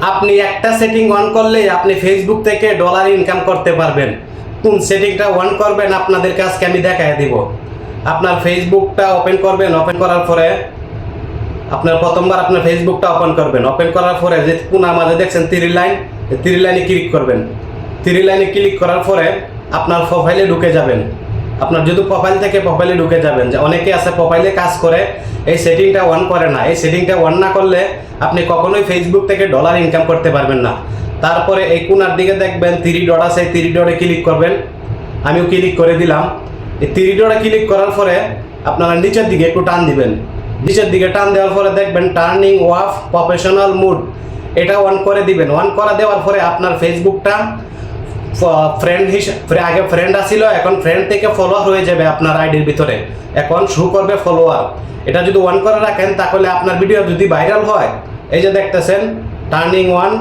আপনি একটা setting on করলেই আপনি ফেসবুক থেকে ডলার ইনকাম করতে পারবেন। কোন সেটিংটা অন করবেন আপনাদের কাছকে আমি দেখাই দিব। আপনার ফেসবুকটা ওপেন করবেন ওপেন করার পরে আপনার প্রথমবার আপনার ফেসবুকটা ওপেন করবেন। ওপেন করার পরে যে কোনার মাঝে দেখছেন তিরি লাইন তিরি লাইনে ক্লিক করবেন। তিরি লাইনে ক্লিক করার পরে আপনার প্রোফাইলে ঢুকে যাবেন। আপনার যদি প্রোফাইল থেকে প্রোফাইলে ঢুকে যাবেন, যে অনেকে আছে প্রোফাইলে কাজ করে, এই সেটিংটা অন করে না। এই সেটিংটা অন না করলে আপনি কখনোই ফেসবুক থেকে ডলার ইনকাম করতে পারবেন না। তারপরে এই কোনার দিকে দেখবেন থ্রি ডট আছে থ্রি ডটে ক্লিক করবেন। আমিও ক্লিক করে দিলাম। এই থ্রি ডটে ক্লিক করার পরে আপনারা নিচের দিকে একটু টান দিবেন। নিচের দিকে টান দেওয়ার পরে দেখবেন টার্নিং ওয়াফ প্রফেশনাল মুড এটা অন করে দিবেন। অন করা দেওয়ার পরে আপনার ফেসবুকটা ফ্রেন্ড হিসেবে আগে ফ্রেন্ড আসিল এখন ফ্রেন্ড থেকে ফলোয়ার হয়ে যাবে আপনার আইডির ভিতরে। এখন শু করবে ফলোয়ার এটা যদি ওয়ান করে রাখেন, তাহলে আপনার ভিডিও যদি ভাইরাল হয়, এই যে দেখতেছেন টার্নিং ওয়ান